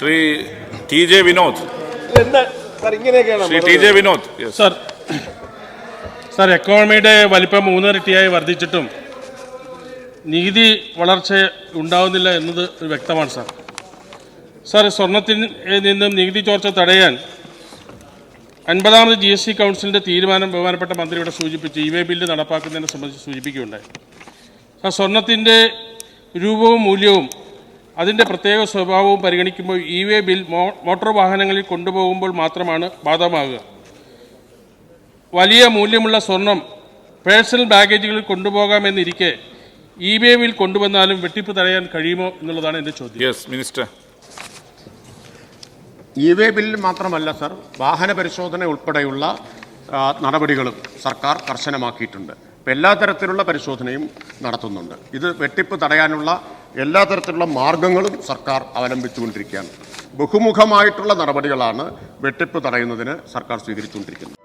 Shri T J Vinod. Shri T J Vinod. Sir sir എക്കോണമിയുടെ വലിപ്പം മൂന്നിരട്ടിയായി വർദ്ധിച്ചിട്ടും നീതി വളർച്ച ഉണ്ടാവുന്നില്ല എന്നത് വ്യക്തമാണ് സർ. സർ സ്വർണത്തിൽ നിന്നും നികുതി ചോർച്ച തടയാൻ അൻപതാമത് ജി എസ് ടി കൗൺസിലിന്റെ തീരുമാനം ബഹുമാനപ്പെട്ട മന്ത്രി ഇവിടെ സൂചിപ്പിച്ച്. ഇ വേ ബില്ല് നടപ്പാക്കുന്നതിനെ സംബന്ധിച്ച് സൂചിപ്പിക്കുകയുണ്ടായി. സാർ സ്വർണത്തിന്റെ രൂപവും മൂല്യവും അതിന്റെ പ്രത്യേക സ്വഭാവവും പരിഗണിക്കുമ്പോൾ ഇ വേ ബിൽ മോ മോട്ടോർ വാഹനങ്ങളിൽ കൊണ്ടുപോകുമ്പോൾ മാത്രമാണ് ബാധകമാകുക. വലിയ മൂല്യമുള്ള സ്വർണം പേഴ്സണൽ ബാഗേജുകളിൽ കൊണ്ടുപോകാമെന്നിരിക്കെ ഇ വേ ബിൽ കൊണ്ടുവന്നാലും വെട്ടിപ്പ് തടയാൻ കഴിയുമോ എന്നുള്ളതാണ് എന്റെ ചോദ്യം. യെസ് മിനിസ്റ്റർ ഇ വേ ബില്ലിൽ മാത്രമല്ല സർ വാഹന പരിശോധന ഉൾപ്പെടെയുള്ള നടപടികളും സർക്കാർ കർശനമാക്കിയിട്ടുണ്ട്. ഇപ്പം എല്ലാ തരത്തിലുള്ള പരിശോധനയും നടത്തുന്നുണ്ട്. ഇത് വെട്ടിപ്പ് തടയാനുള്ള എല്ലാ തരത്തിലുള്ള മാർഗങ്ങളും സർക്കാർ അവലംബിച്ചുകൊണ്ടിരിക്കുകയാണ്. ബഹുമുഖമായിട്ടുള്ള നടപടികളാണ് വെട്ടിപ്പ് തടയുന്നതിന് സർക്കാർ സ്വീകരിച്ചുകൊണ്ടിരിക്കുന്നത്.